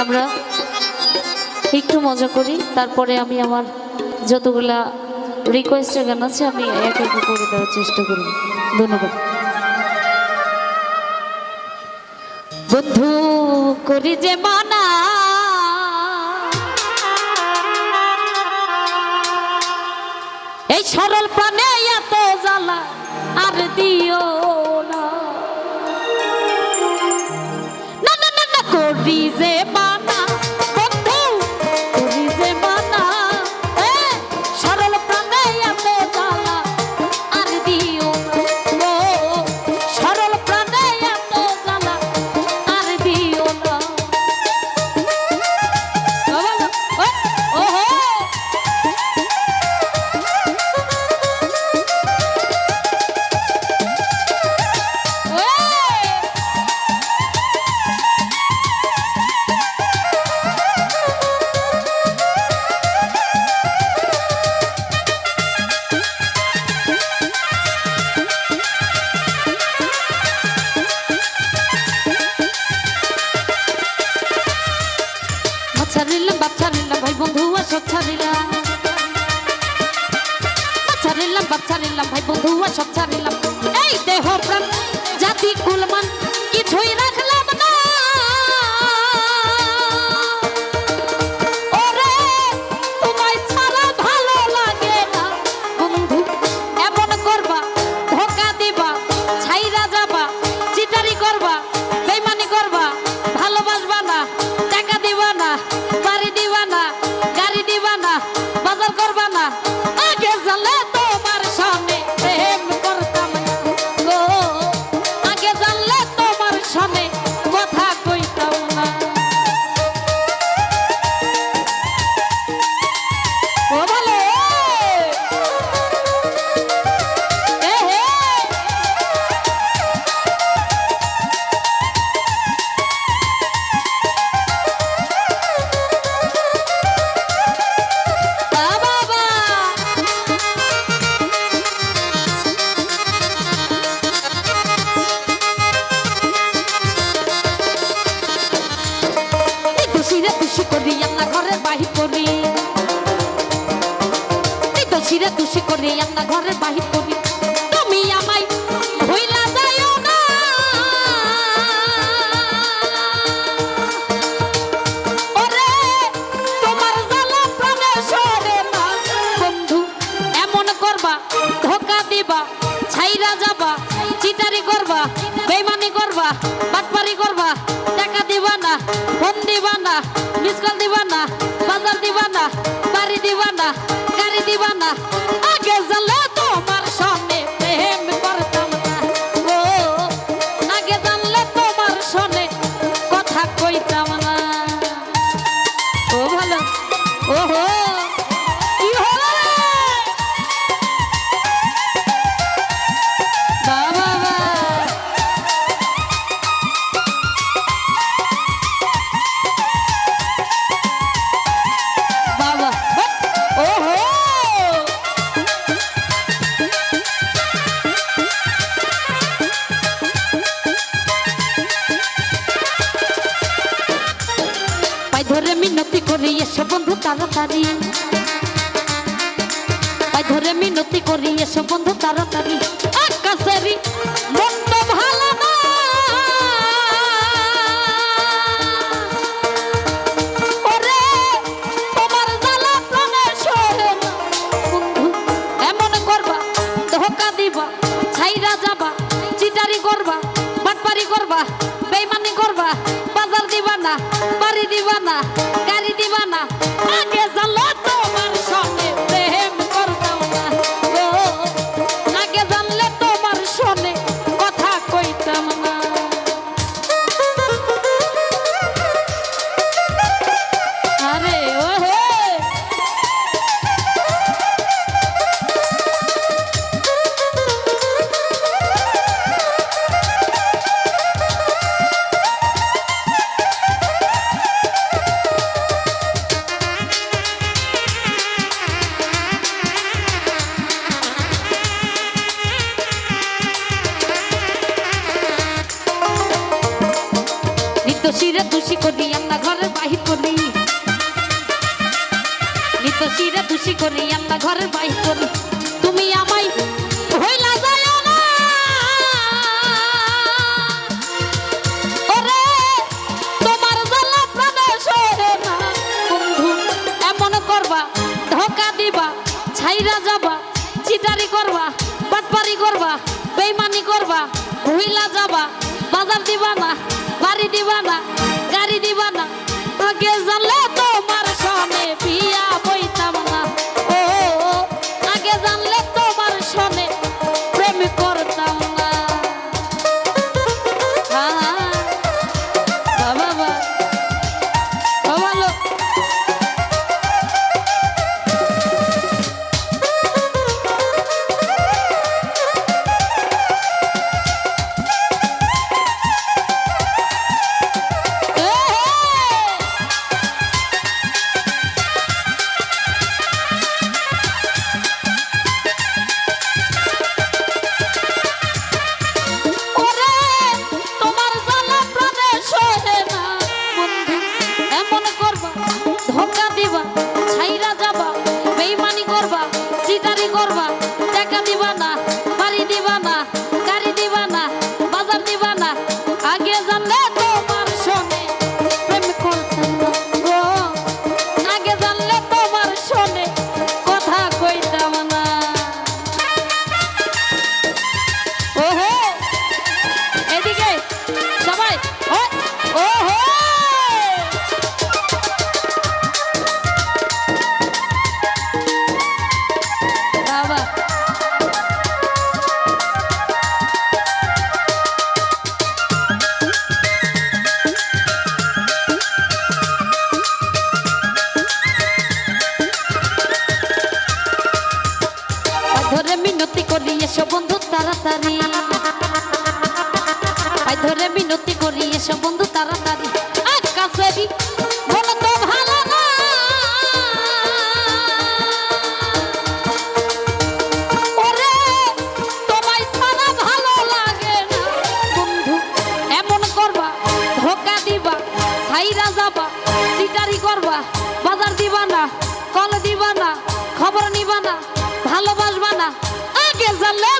আমরা একটু মজা করি। তারপরে আমি আমার যতগুলা রিকোয়েস্টের গান আছে, আমি এক এক করে দেওয়ার চেষ্টা করব ধন্যবাদ। বন্ধু, করি যে মানা। এই সরল প্রাণে এত জ্বালা আর দিও। করি যে আমরা ঘরে বাহির করি তুমি আমায় বন্ধু, এমন করবা, ধোকা দিবা, ছাইরা যাবা, চিটারি করবা, বেইমানি করবা, বাটপারি করবা, টাকা দিবা না, ফোন দিবা না, মিস দিবা না, বাজার দিবা না, বাড়ি দিবা না, গাড়ি দিবা না করি এসো বন্ধু তাড়াতাড়ি। পাই ধরে মিনতি করি, এসো বন্ধু তাড়াতাড়ি। আকাশেরই মন্দ ভালো না। করবা, বেইমানি করবা, বাজার দিবা না, বাড়ি দিবা না। গাড়ি দিবা শিরে দোষী করি, আমরা ঘরের বাহির করি। নিত শিরে দোষী করি, আমরা ঘরের বাহির করি। তুমি আমায় হইলা যায় ছাইরা যাবা চিটারি করবা, বাটপারি করবা, বেইমানি করবা, ভুইলা যাবা। বাজার দিবা না বাড়ি দিবা না গাড়ি দিবা না আগে জানলে চিটারি করবা টাকা দিবা না। তাড়াতাড়ি। পায়ে ধরে মিনতি করি, এসো বন্ধু, তাড়াতাড়ি। ধোকা দিবা, ছাইরা যাবা সিটারি করবা, বাজার দিবা না, কল দিবা না, খবর নিবা না, ভালোবাসবা না। আগে জানলে